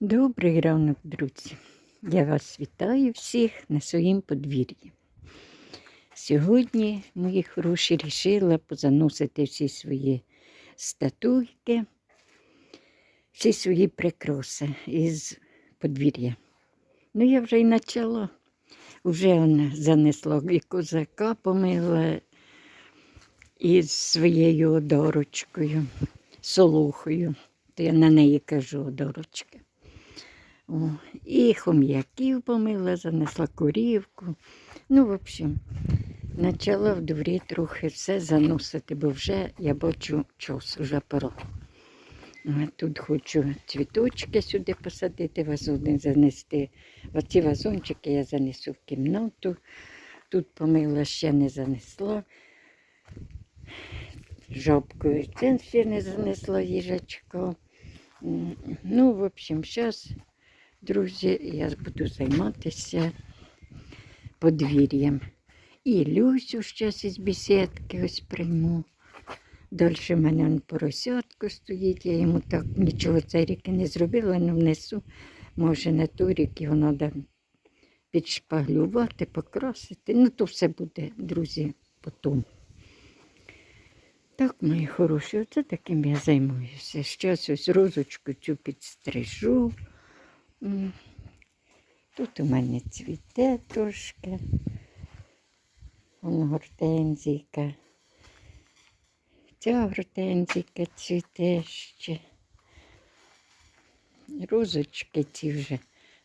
Добрий ранок, друзі. Я вас вітаю всіх на своїм подвір'ї. Сьогодні, мої хороші, рішила позаносити всі свої статуйки, всі свої прикраси із подвір'я. Ну, я вже й почала. Вже занесла і козака помила із своєю одорочкою, солохою. То я на неї кажу одорочка. І хом'яків помила, занесла корівку. Ну, в общем, почала в дворі трохи все заносити, бо вже я бачу час, вже пора. Тут хочу цвіточки сюди посадити, вазони занести. Оці вазончики я занесу в кімнату. Тут помила ще не занесла. Жабкою це ще не занесла їжачка. Ну, в общем, зараз, друзі, я буду займатися подвір'ям. І Люсю зараз із бесідки ось прийму. Далі в мене поросятко стоїть, я йому так нічого цей рік не зробила, але внесу, може, на той рік його треба підшпаглювати, покрасити. Ну, то все буде, друзі, потім. Так, мої хороші, оце таким я займаюся. Зараз ось розочку цю підстрижу. Тут у мене цвіте трошки. Вон гортензійка. Ця гортензійка цвіте ще. Розочки ці вже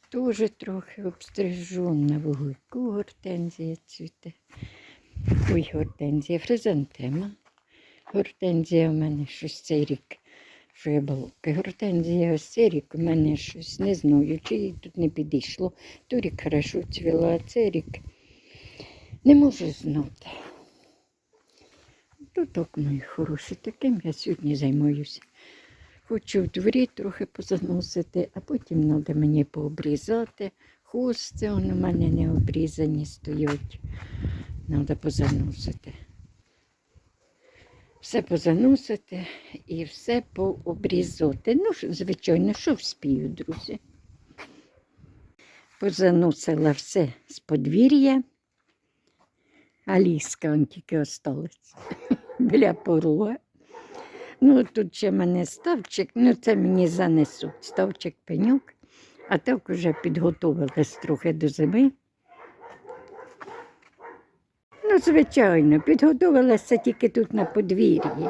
теж трохи обстрижу. На вуглику гортензія цвіте. Ой, гортензія, хризантема. Гортензія в мене щось цей рік. Я. Гортензія рік у мене щось не знаю, чи їй тут не підійшло. Торік хорошо цвіла, а цей рік не можу знати. То так, мої хороші, таким я сьогодні займаюся. Хочу в дворі трохи позаносити, а потім треба мені пообрізати. Вони у мене не обрізані стоять. Треба позаносити. Все позаносити і все пообрізати. Ну, звичайно, що вспію, друзі. Позаносила все з подвір'я. А ліска он тільки осталась біля порога. Ну, тут ще в мене ставчик, ну це мені занесуть. Ставчик пеньок, а так вже підготувалась трохи до зими. Ну, звичайно, підготувалася тільки тут на подвір'ї.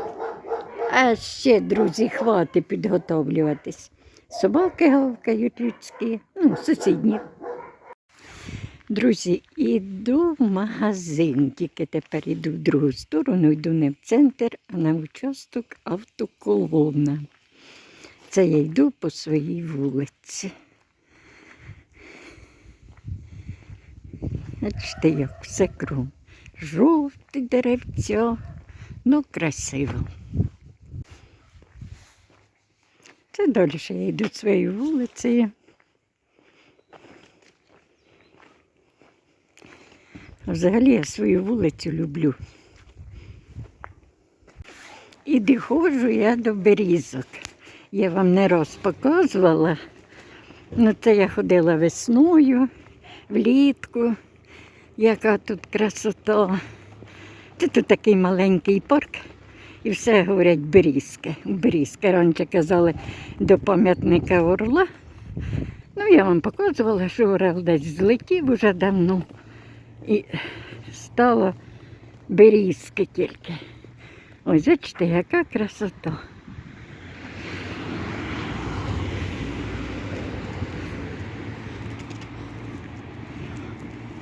А ще, друзі, хватить підготовлюватись. Собаки гавкають людські, ну, сусідні. Друзі, іду в магазин, тільки тепер йду в другу сторону, йду не в центр, а на участок автоколона. Це я йду по своїй вулиці. Бачите, як все кром. Жовті деревця, ну красиво. Це далі я йду своєю вулицею. Взагалі я свою вулицю люблю. І доходжу я до берізок. Я вам не раз показувала. Ну, це я ходила весною, влітку, яка тут красота. Це тут такий маленький парк. І все говорять берізки. Берізки. Раніше казали до пам'ятника орла. Ну, я вам показувала, що орел десь злетів уже давно. І стало берізки тільки. Ось бачите, яка красота.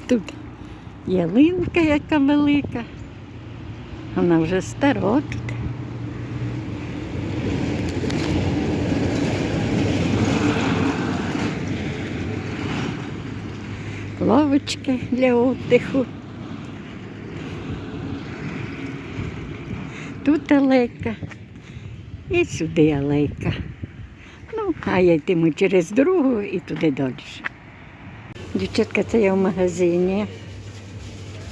Тут ялинка яка велика. Вона вже стара тут. Лавочки для отдиху. Тут алейка і сюди алейка. Ну, а я йтиму через дорогу і туди далі. Дівчатка, це я в магазині.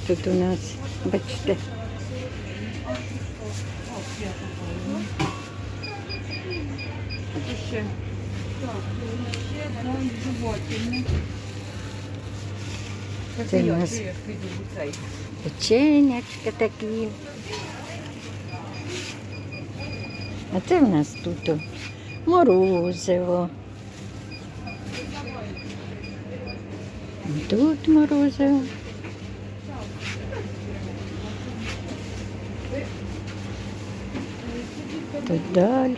Тут у нас, бачите. ще. Це у нас-. Печенячка такі. А це в нас тут морозиво. Тут морозиво. Тут далі.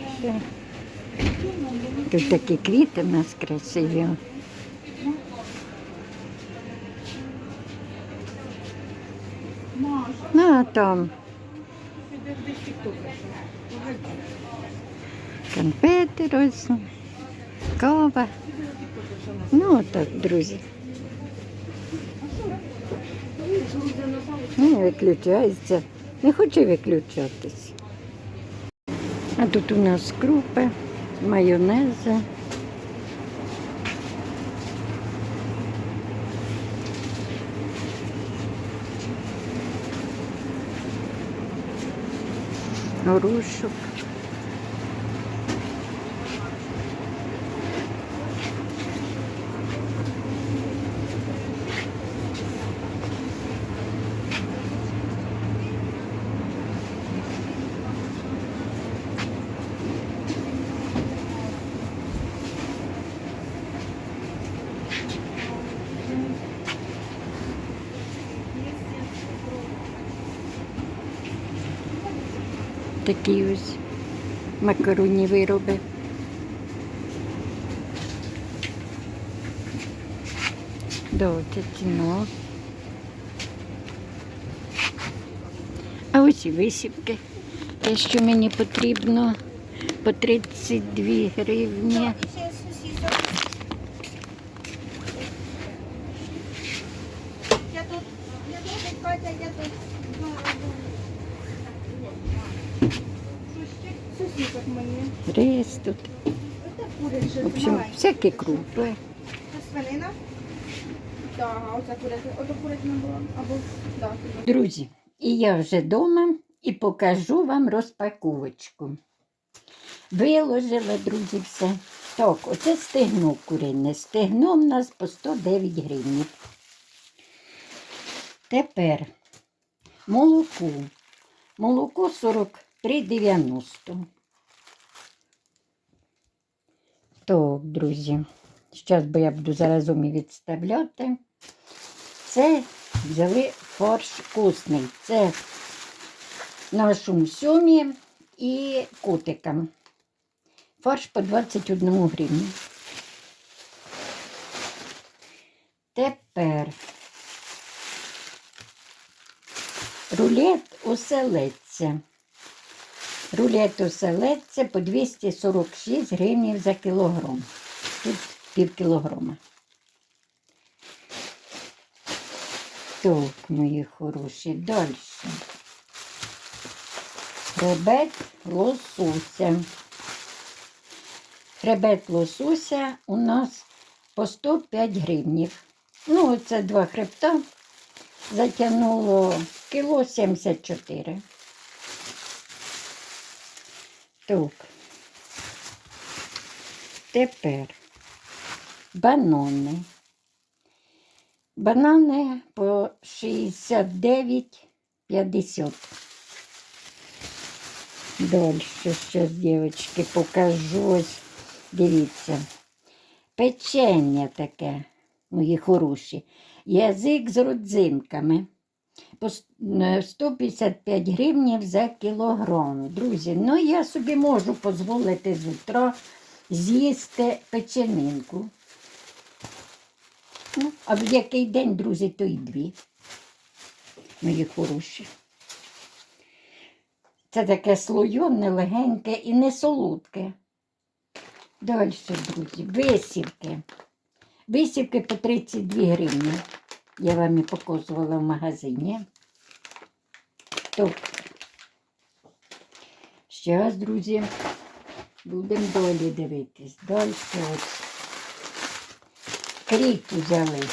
Тут такі квіти в нас красиві. Ну, а там конфети різні, кава. Ну, так, друзі. Ну, виключається. Не хоче виключатись. А тут у нас крупи, майонези. Горошок. Такі ось макаронні вироби. Да, ціно. А ось і висівки. Те, що мені потрібно по 32 гривні. Я тут, я тут, Катя, я тут. Що ще? Сусідок мені. Рис тут. В общем, всякі крупи. Свинина? Друзі, і я вже вдома і покажу вам розпаковочку. Виложила, друзі, все. Так, оце стегно курине. Стегно в нас по 109 гривень. Тепер молоко. Молоко 43,90. Так, друзі, зараз бо я буду заразом і відставляти. Це взяли фарш вкусний. Це нашому сьомі і котикам. Фарш по 21 гривню. Тепер рулет оселедця. Рулет оселедця по 246 гривень за кілограм. Тут пів кілограма. Так, мої хороші, далі. Хребет лосуся. Хребет лосуся у нас по 105 гривнів. Ну, оце два хребта. Затягнуло кіло 74. Так. Тепер банони. Банани по 69,50. Далі, зараз, дівчатки, покажу. Ось, дивіться. Печення таке, мої хороші. Язик з родзинками. По е, 155 гривнів за кілограм. Друзі, ну я собі можу дозволити з утра з'їсти печенинку. Ну, а в який день, друзі, то й дві. Мої хороші. Це таке слойоне, легеньке і не солодке. Далі, друзі, висівки. Висівки по 32 гривні. Я вам і показувала в магазині. Так. Зараз, друзі, будемо далі дивитись. Далі ось. Кріп взяли.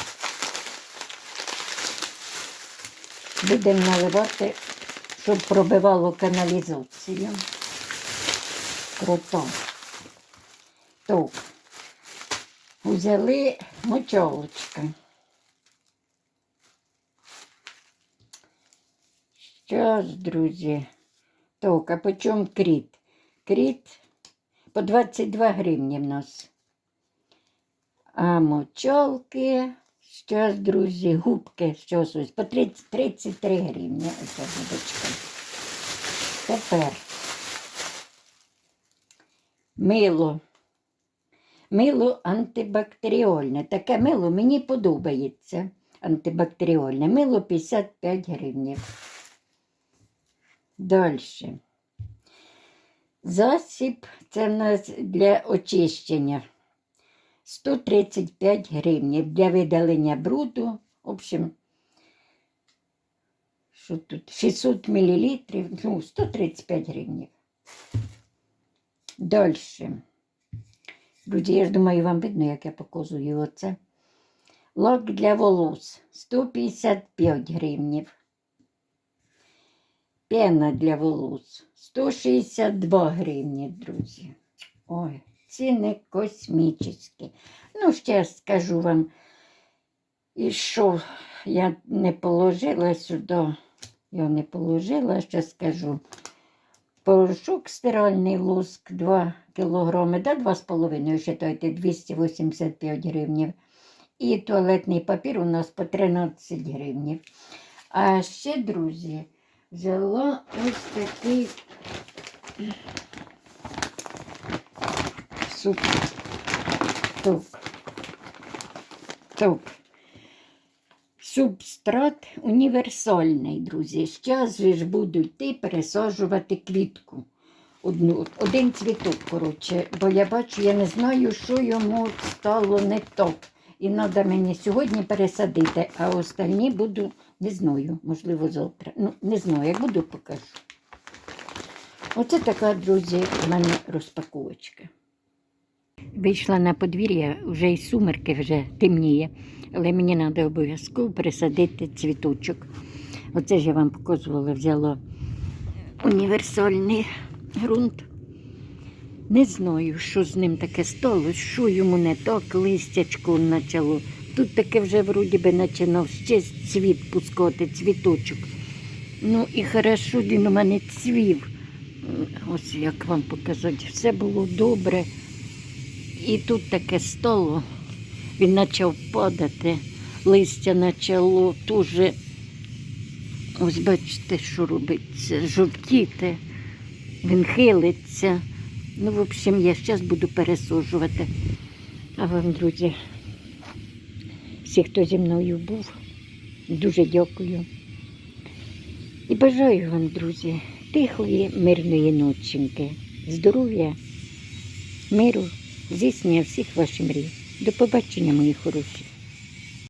Будемо наливати, щоб пробивало каналізацію. Круто. Так. Взяли мочолочка. Щас, друзі. Так, а по чому кріт? Кріт по 22 гривні в нас. А мочолки, щас, друзі, губки, щось ось по 30, 33 гривні. Оця губочка. Тепер мило. Мило антибактеріольне. Таке мило мені подобається. Антибактеріольне. Мило 55 гривень. Далі. Засіб це в нас для очищення. 135 гривень для видалення бруду. В общем, що тут? 600 мл, ну, 135 гривень. Далі. Друзі, я ж думаю, вам видно, як я показую оце. Лак для волос 155 гривнів. Пена для волос 162 гривні, друзі. Ой, ціни космічні. Ну, ще скажу вам, і що я не положила сюди, я не положила, ще скажу. Порошок стиральний луск 2 кілограми, да, 2,5, вважайте, 285 гривень. І туалетний папір у нас по 13 гривень. А ще, друзі, взяла ось такий суп. Тук. Тук. Субстрат універсальний, друзі. Зараз ж буду йти пересаджувати квітку. Одну, один цвіток, коротше, бо я бачу, я не знаю, що йому стало не так. І треба мені сьогодні пересадити, а останні буду, не знаю, можливо, завтра. Ну, не знаю, як буду, покажу. Оце така, друзі, в мене розпаковочка. Вийшла на подвір'я, вже і сумерки вже темніє, але мені треба обов'язково пересадити цвіточок. Оце ж я вам показувала, взяла універсальний ґрунт. Не знаю, що з ним таке стало, що йому не так, листячко почало. Тут таке вже вроді би починав ще цвіт пускати, цвіточок. Ну і хорошо він у мене цвів. Ось як вам показати, все було добре. І тут таке стало. Він почав падати, листя почало дуже, ось бачите, що робиться, жовтіти, він хилиться. Ну, в общем, я зараз буду пересаджувати. А вам, друзі, всі, хто зі мною був, дуже дякую. І бажаю вам, друзі, тихої, мирної ноченьки, здоров'я, миру, здійснення всіх ваших мрій. До побачення, мої хороші.